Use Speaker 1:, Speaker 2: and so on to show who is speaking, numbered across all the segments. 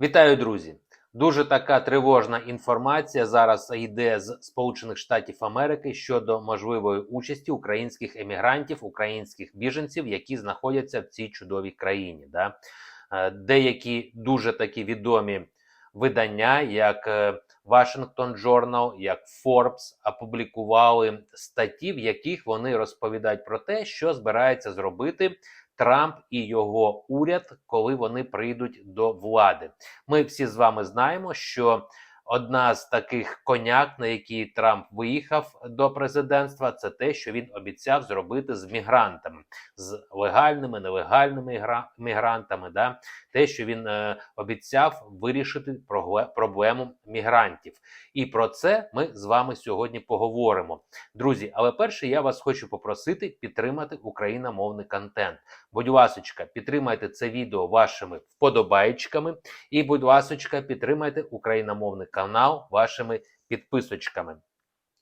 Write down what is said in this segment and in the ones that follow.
Speaker 1: Вітаю, друзі! Дуже така тривожна інформація зараз йде з Сполучених Штатів Америки щодо можливої участі українських емігрантів, українських біженців, які знаходяться в цій чудовій країні. Да? Е, Деякі дуже такі відомі видання, як е, Washington Journal, як Forbes, опублікували статті, в яких вони розповідають про те, що збирається зробити Трамп і його уряд, коли вони прийдуть до влади. Ми всі з вами знаємо, що одна з таких коняк, на якій Трамп виїхав до президентства, це те, що він обіцяв зробити з мігрантами, з легальними, нелегальними мігрантами. Да? Те, що він е, обіцяв вирішити проблему мігрантів. І про це ми з вами сьогодні поговоримо. Друзі, але перше я вас хочу попросити підтримати україномовний контент. Будь ласочка, підтримайте це відео вашими вподобайчиками. І, будь ласочка, підтримайте україномовний канал вашими підписочками.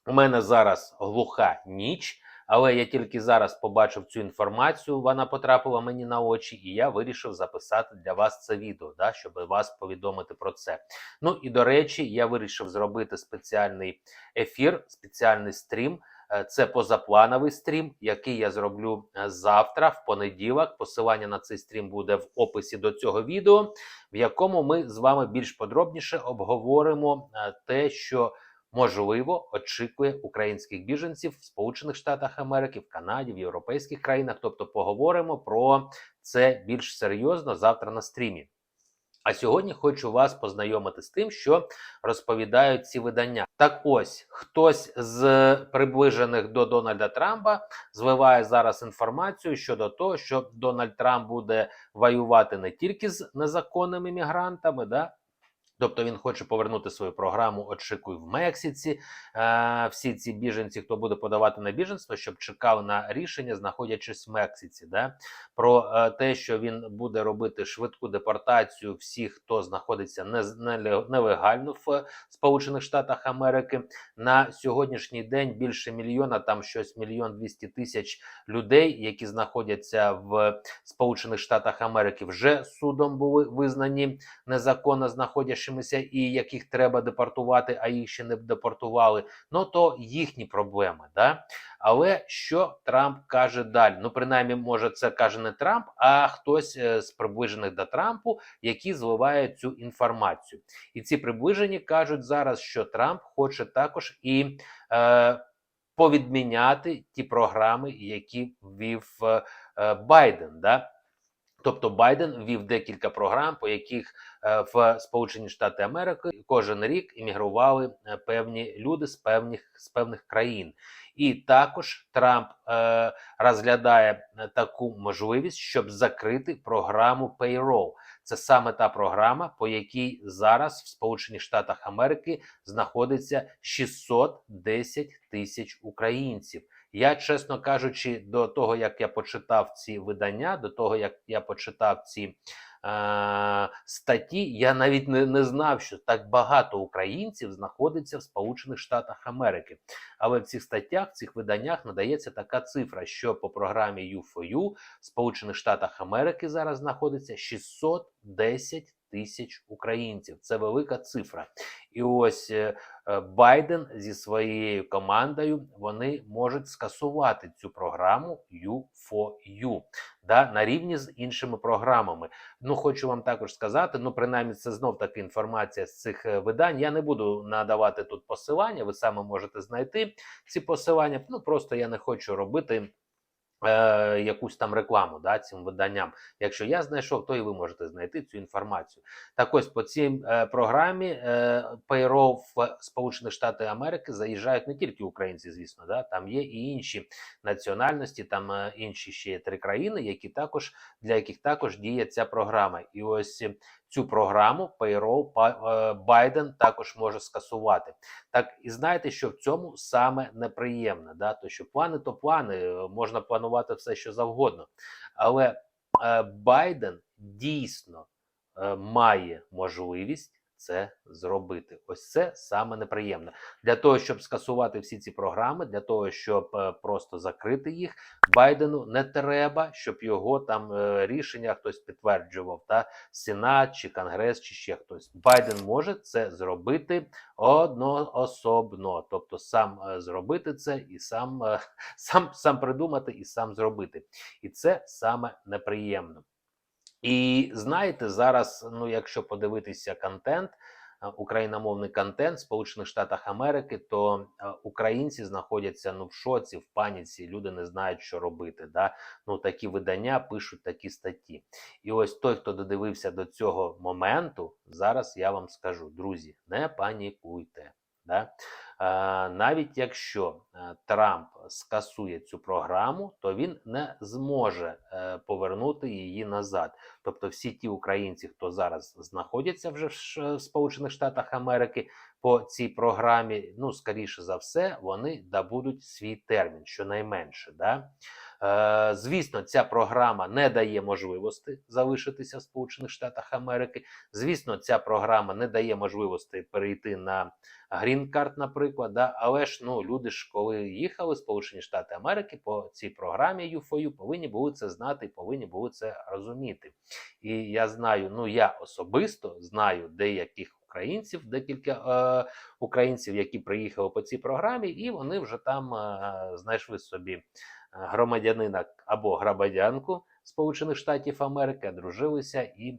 Speaker 1: У мене зараз глуха ніч, але я тільки зараз побачив цю інформацію. Вона потрапила мені на очі, і я вирішив записати для вас це відео, да, щоб вас повідомити про це. Ну і до речі, я вирішив зробити спеціальний ефір, спеціальний стрім. Е, Це позаплановий стрім, який я зроблю е, завтра, в понеділок. Посилання на цей стрім буде в описі до цього відео, в якому ми з вами більш подробніше обговоримо е, те, що можливо очікує українських біженців в Сполучених Штатах Америки, в Канаді, в європейських країнах. Тобто, поговоримо про це більш серйозно завтра на стрімі. А сьогодні хочу вас познайомити з тим, що розповідають ці видання. Так ось хтось з приближених до Дональда Трампа звиває зараз інформацію щодо того, що Дональд Трамп буде воювати не тільки з незаконними мігрантами, да. Тобто він хоче повернути свою програму «Очікуй в Мексиці. Е, всі ці біженці, хто буде подавати на біженство, щоб чекали на рішення, знаходячись в Мексиці. Да? Про е, те, що він буде робити швидку депортацію всіх, хто знаходиться не, неле- нелегально в Сполучених Штатах Америки. На сьогоднішній день більше мільйона, там щось мільйон двісті тисяч людей, які знаходяться в Сполучених Штатах Америки, вже судом були визнані незаконно знаходячимися і яких треба депортувати, а їх ще не депортували. Ну то їхні проблеми. Да? Але що Трамп каже далі? Ну, принаймні, може, це каже не Трамп, а хтось е, з приближених до Трампу, які зливають цю інформацію. І ці приближені кажуть зараз, що Трамп хоче також і е, повідміняти ті програми, які ввів е, е, Байден. Да? Тобто Байден ввів декілька програм, по яких е, в Сполучені Штати Америки кожен рік іммігрували е, певні люди з певних з певних країн. І також Трамп е, розглядає е, таку можливість, щоб закрити програму Payroll. Це саме та програма, по якій зараз в Сполучених Штатах Америки знаходиться 610 тисяч українців. Я, чесно кажучи, до того як я почитав ці видання, до того як я почитав ці е, статті, я навіть не, не знав, що так багато українців знаходиться в Сполучених Штатах Америки. Але в цих статтях, в цих виданнях надається така цифра, що по програмі U4U в Сполучених Штатах Америки зараз знаходиться 610 тисяч українців. Це велика цифра. І ось е, е, Байден зі своєю командою вони можуть скасувати цю програму U4U да, на рівні з іншими програмами. Ну, хочу вам також сказати, ну, принаймні, це знов таки інформація з цих е, видань. Я не буду надавати тут посилання, ви саме можете знайти ці посилання. Ну, просто я не хочу робити. Е, якусь там рекламу да, цим виданням. Якщо я знайшов, то і ви можете знайти цю інформацію. Так ось по цій е, програмі е, Payroll в Сполучених Штати Америки заїжджають не тільки українці, звісно, да, там є і інші національності, там е, інші ще є три країни, які також для яких також діє ця програма. І ось цю програму Payroll Байден також може скасувати. Так і знаєте, що в цьому саме неприємне, да? то що плани то плани, е, можна планувати все, що завгодно. Але Байден дійсно е, має можливість це зробити. Ось це саме неприємно. Для того, щоб скасувати всі ці програми, для того, щоб е, просто закрити їх, Байдену не треба, щоб його там е, рішення хтось підтверджував, та Сенат чи Конгрес, чи ще хтось. Байден може це зробити одноособно, тобто сам е, зробити це і сам, сам, сам придумати і сам зробити. І це саме неприємно. І знаєте, зараз, ну якщо подивитися контент, е, україномовний контент в Сполучених Штатах Америки, то е, українці знаходяться ну в шоці, в паніці. Люди не знають, що робити. Да? Ну такі видання пишуть такі статті. І ось той, хто додивився до цього моменту, зараз я вам скажу, друзі, не панікуйте. Да? Навіть якщо е, Трамп скасує цю програму, то він не зможе е, повернути її назад. Тобто, всі ті українці, хто зараз знаходяться вже в Сполучених Штатах Америки по цій програмі, ну скоріше за все, вони добудуть свій термін, щонайменше. Да? Е, звісно, ця програма не дає можливості залишитися в Сполучених Штатах Америки. Звісно, ця програма не дає можливості перейти на грін-карт, наприклад. Да? Але ж ну, люди ж, коли їхали в Сполучені Штати Америки по цій програмі ЮФОЮ, повинні були це знати і повинні були це розуміти. І я знаю, ну я особисто знаю деяких українців, декілька е, українців, які приїхали по цій програмі, і вони вже там е, знайшли собі е, громадянина або громадянку Сполучених Штатів Америки, дружилися і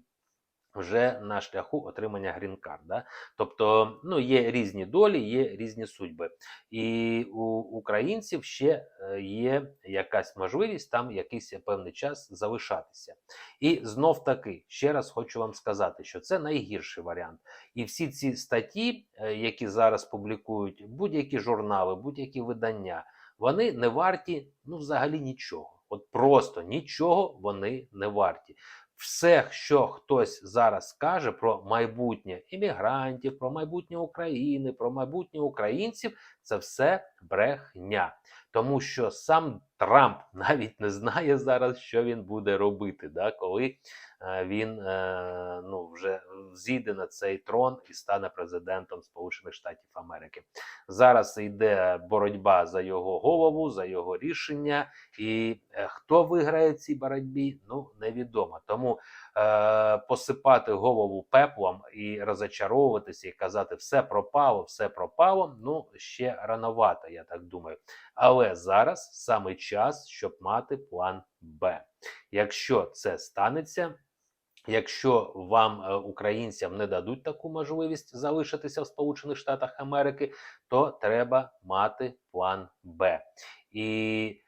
Speaker 1: вже на шляху отримання грін-карт. Да? Тобто, ну, є різні долі, є різні судьби. І у українців ще е, є якась можливість там якийсь певний час залишатися. І знов таки, ще раз хочу вам сказати, що це найгірший варіант. І всі ці статті, е, які зараз публікують будь-які журнали, будь-які видання, вони не варті ну, взагалі нічого. От просто нічого вони не варті. Все, що хтось зараз каже про майбутнє іммігрантів, про майбутнє України, про майбутнє українців, це все брехня. Тому що сам Трамп навіть не знає зараз, що він буде робити, да, коли він е, ну, вже зійде на цей трон і стане президентом Сполучених Штатів Америки. Зараз йде боротьба за його голову, за його рішення. І е, хто виграє цій боротьбі, ну невідомо. Тому е, посипати голову пеплом і розочаровуватися, і казати, все пропало, все пропало. Ну ще рановато, я так думаю. Але зараз саме час, щоб мати план Б. Якщо це станеться. Якщо вам, е, українцям, не дадуть таку можливість залишитися в Сполучених Штатах Америки, то треба мати план Б. І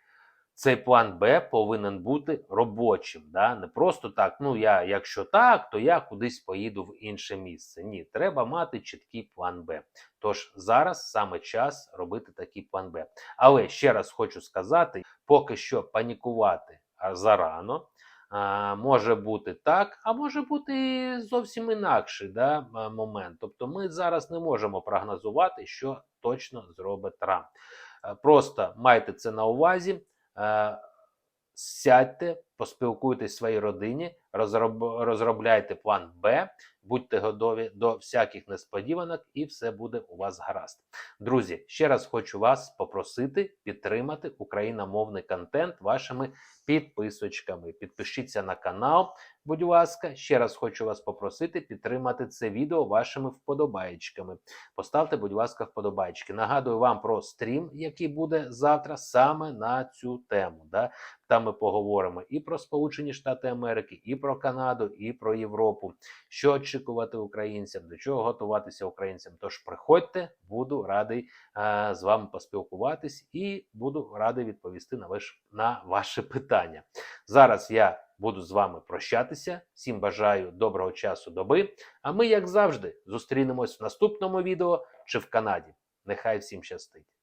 Speaker 1: цей план Б повинен бути робочим. Да? Не просто так, ну я, якщо так, то я кудись поїду в інше місце. Ні, треба мати чіткий план Б. Тож зараз саме час робити такий план Б. Але ще раз хочу сказати: поки що панікувати зарано. А, може бути так, а може бути зовсім інакший да, момент. Тобто ми зараз не можемо прогнозувати, що точно зробить Трамп. Е, Просто майте це на увазі. Е, Сядьте, поспілкуйтесь своїй родині, розроб, розробляйте план Б, будьте готові до всяких несподіванок, і все буде у вас гаразд. Друзі, ще раз хочу вас попросити підтримати україномовний контент вашими підписочками. Підпишіться на канал, будь ласка. Ще раз хочу вас попросити підтримати це відео вашими вподобайчиками. Поставте, будь ласка, вподобайчики. Нагадую вам про стрім, який буде завтра саме на цю тему. Да? Там ми поговоримо і про Сполучені Штати Америки, і про Канаду, і про Європу. Що очікувати українцям, до чого готуватися українцям. Тож приходьте, буду радий е, з вами поспілкуватись і буду радий відповісти на, ваш, на ваші питання. Зараз я буду з вами прощатися. Всім бажаю доброго часу доби. А ми, як завжди, зустрінемось в наступному відео чи в Канаді. Нехай всім щастить!